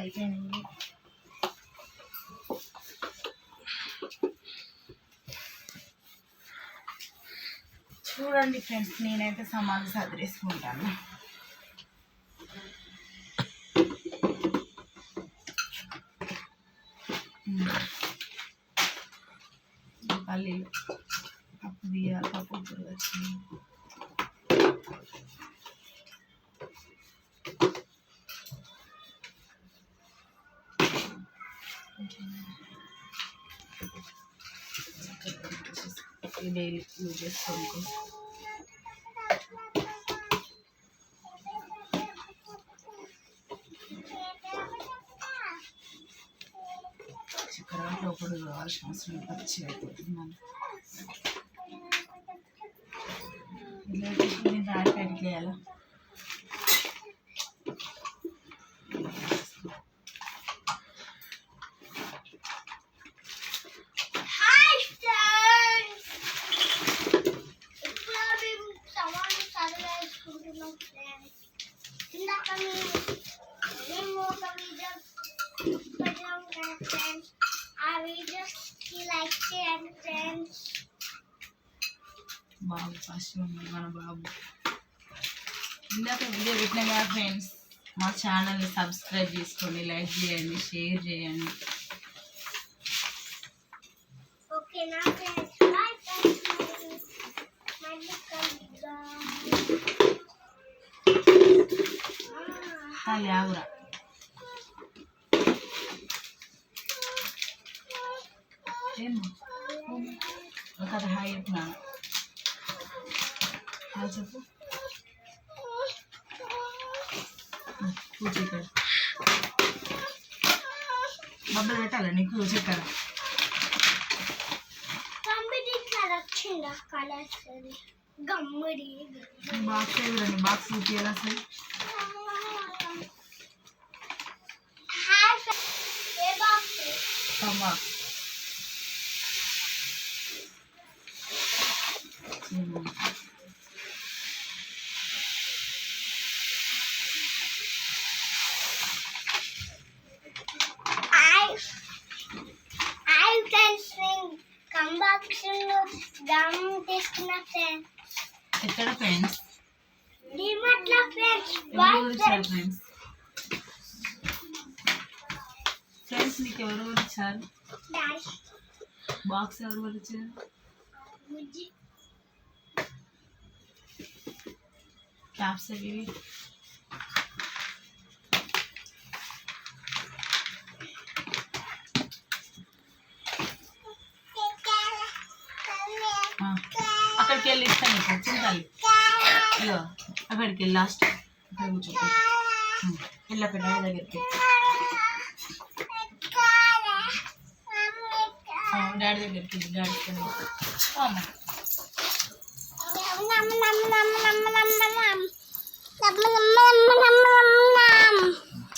అయిపోయింది. చూడండి ఫ్రెండ్స్ నేనైతే సమాధి సదిరేసుకుంటాను. треба робити. Или люди сонку. Чекарабра обрывала, что мы с вами подчеркиваем. లేదు. పచ్చి అయిపోతుంది బాబు ఫస్ట్ ఉన్నాడు మన బాబు ఇందాక వీడియో పెట్టిన కదా ఫ్రెండ్స్ మా ఛానల్ని సబ్స్క్రైబ్ చేసుకోండి లైక్ చేయండి షేర్ చేయండి ఓకేనా ఫ్రెండ్స్ బాయ్ ఫ్రెండ్స్ మళ్ళీ కలుద్దాం తాలి ఆగురా ఏం ఒక కథ హాయ్ చెప్పినా హాయ్ చెప్పు కూర్చో ఇక్కడ బొబ్బలు పెట్టాలా నీకు చక్కెర కాంపిటీషన్ వచ్చిందా కలర్స్ గమ్ముడి బాక్స్ చూడండి బాక్స్ చూపించాలి అసలు హాయ్ ఏ బాక్స్ బాక్స్ ఎక్కడ ఫ్రెండ్స్ డిమట్ల ఫ్రెండ్స్ బాయ్ ఎవరు ఇచ్చారు ఫ్రెండ్స్ ఫ్రెండ్స్ ఫ్రెండ్స్ నీకు ఎవరు ఎవరు ఇచ్చారు డాష్ బాక్స్ ఎవరు ఎవరు ఇచ్చారు బుజ్జి క్యాప్స్ అవి ఇవి? ఆ, అక్కడికి వెళ్ళి ఇస్తాను నీకు చింతాలి ఇగో అక్కడికి వెళ్ళి లాస్ట్ అక్కడ కూర్చో వెళ్ళి అక్కడ డాడీ దగ్గరికి ఆ, డాడీ దగ్గరికి వెళ్ళి డాడీ ఇస్తాను అమ్మ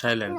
సైలెంట్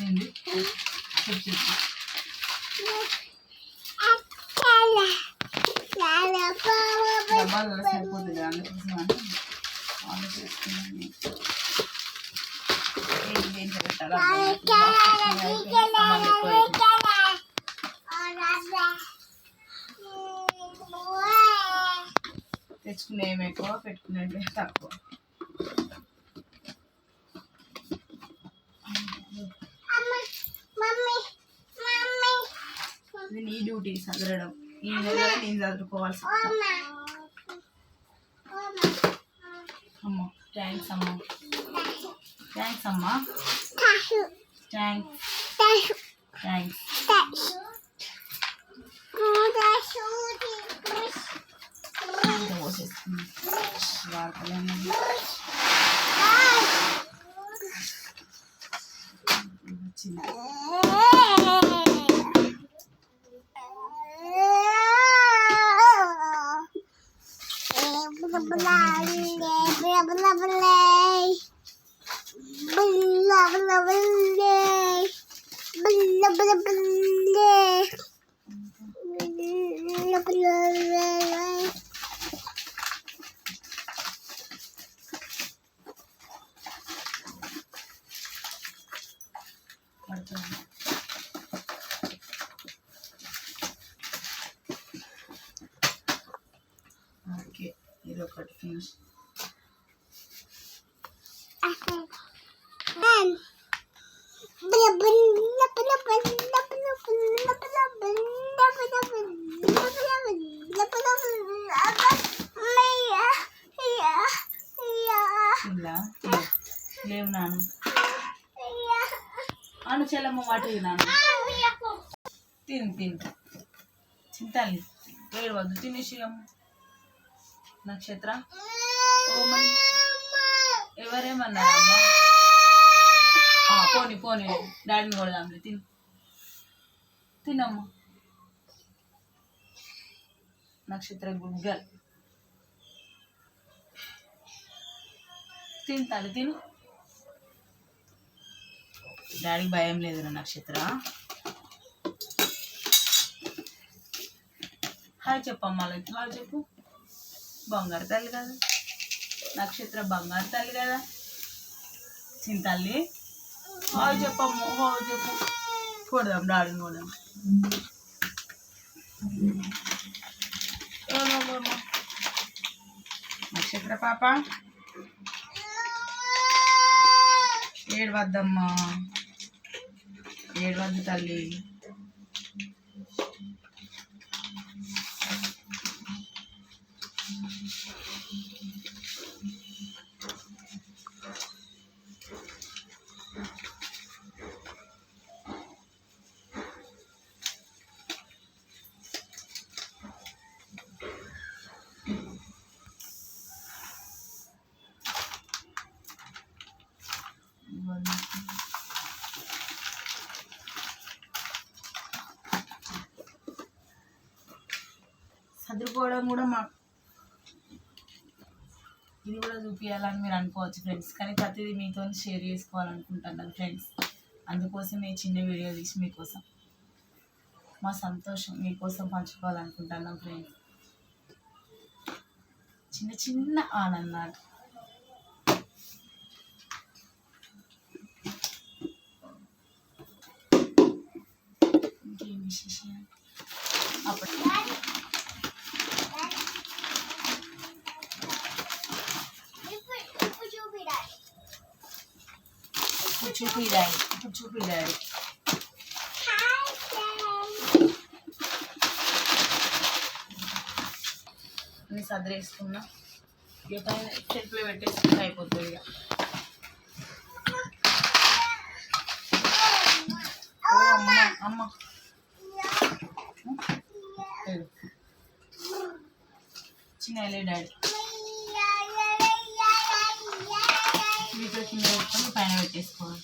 ఏంది డబ్బాలలో సరిపోతుంది అందుకోసం అని ఆర్డర్ చేసుకున్నాను ఏం దేంట్లో పెట్టాలో అర్థం కావట్లేదు. సామాన్లు ఎక్కువ అయిపోయి. తెచ్చుకునే ఏమి ఎక్కువ పెట్టుకునేవి తక్కువ ఇది నీ డ్యూటీ సదరడం ఈ నెలలో నేను చదువుకోవాల్సి వస్తుంది. అమ్మ థ్యాంక్స్ అమ్మ థ్యాంక్స్ అమ్మ థ్యాంక్స్ థ్యాంక్స్ ఇంకా పోసేసుకుందాం వాడతలేము dyan. Okay, yellow card finish. Ako. Man. Sila? Sila. Sila yung nanong. వాటి నాన్న తిను తిను. చింతాలి. ఏడవద్దు తినేసి అమ్మ నక్షత్ర. ఓమన్ ఎవరేమన్నారమ్మా? పోనీ పోనీ. డాడీని కొడదాంలే తిను. తినమ్మా. నక్షత్ర గుడ్ గర్ల్ తింటాలి తిను. డాడీకి భయం లేదురా నక్షత్ర. హాయ్ చెప్పమ్మా లైక్ హాయ్ చెప్పు. బంగారు తల్లి కదా. నక్షత్ర బంగారు తల్లి కదా. చింతల్లి హాయ్ చెప్పమ్మ హాయ్ చెప్పు. కొడదాం డాడీని కొడదాం. నక్షత్ర పాప. ఏడవద్దమ్మా. ఏడవద్దు తల్లి. చదువుకోవడం కూడా మా ఇది కూడా చూపించాలని మీరు అనుకోవచ్చు ఫ్రెండ్స్. కానీ ప్రతిదీ మీతో షేర్ చేసుకోవాలనుకుంటున్నాను ఫ్రెండ్స్. అందుకోసం ఈ చిన్న వీడియో తీసి మీకోసం మా సంతోషం మీకోసం పంచుకోవాలనుకుంటున్నాం ఫ్రెండ్స్. చిన్న చిన్న ఆనందాలు. ఇంకేం విశేషాలు? అప్పుడు ఇప్పుడు చూపిడాలి ఇప్పుడు చూపి డాడీ ఇప్పుడు చూపి డాడీ హాయ్ ఫ్రెండ్స్ అన్ని ఇక పెట్టేసుకుంటే అయిపోతుంది ఇక అమ్మ అమ్మ. చిన్న డాడీ. పెట్టేసుకోవాలి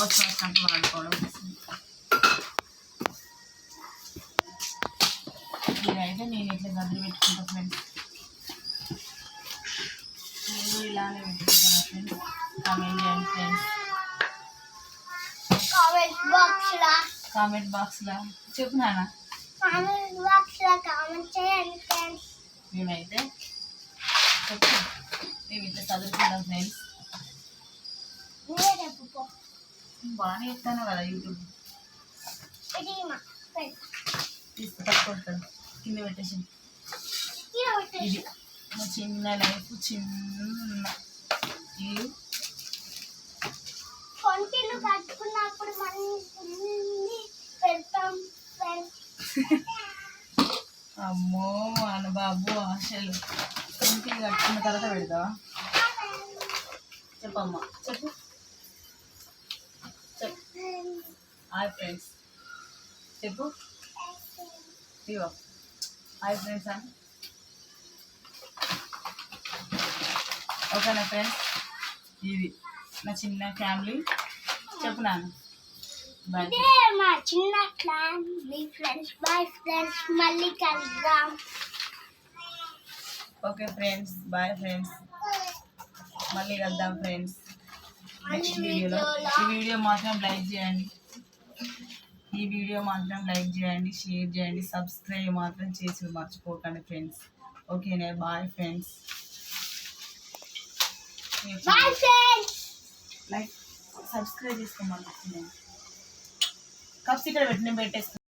అవసరం వచ్చినప్పుడు వాడుకోవడం ఇదైతే నేను ఇట్లా గదిలి పెట్టుకుంటా ఫ్రెండ్స్. నేను ఇలానే పెట్టుకుంటాను ఫ్రెండ్స్. కామెంట్ చేయండి ఫ్రెండ్స్. కామెంట్ బాక్స్ లా కామెంట్ బాక్స్లో? చెప్పు నాన్న. కామెంట్ బాక్స్ లా కామెంట్ చేయండి ఫ్రెండ్స్. మేమైతే చెప్పు. మేము ఇట్లా చదువుకుంటాం ఫ్రెండ్స్. బాగానే చెప్తాను కదా యూట్యూబ్. ఇది మా ఫ్రెండ్స్ తీసుకు తక్కువ కింద పెట్టేసి. ఇది మా చిన్న లైఫ్ చిన్న ఇల్లు కొంటిలు కట్టుకున్నప్పుడు పెడతాం అమ్మో బాబు ఆశలు. ఇంటికి కట్టుకున్న తర్వాత పెడతావా? చెప్పమ్మా. చెప్పు చెప్పు. హాయ్ ఫ్రెండ్స్ చెప్పు ఇగో హాయ్ ఫ్రెండ్స్ అని ఓకేనా ఫ్రెండ్స్ ఇది నా చిన్న ఫ్యామిలీ చెప్పు నాన్న మా చిన్న మీ ఫ్రెండ్స్ బాయ్ ఫ్రెండ్స్ మళ్ళీ కలుద్దాం ఓకే ఫ్రెండ్స్ బాయ్ ఫ్రెండ్స్ మళ్ళీ కలుద్దాం ఫ్రెండ్స్ నెక్స్ట్ వీడియోలో ఈ వీడియో మాత్రం లైక్ చేయండి. ఈ వీడియో మాత్రం లైక్ చేయండి షేర్ చేయండి సబ్స్క్రైబ్ మాత్రం చేసి మర్చిపోకండి ఫ్రెండ్స్. ఓకేనే బాయ్ ఫ్రెండ్స్. లైక్ సబ్స్క్రైబ్ చేసుకోమని కప్స్ ఇక్కడ పెట్టి నేను పెట్టేస్తాను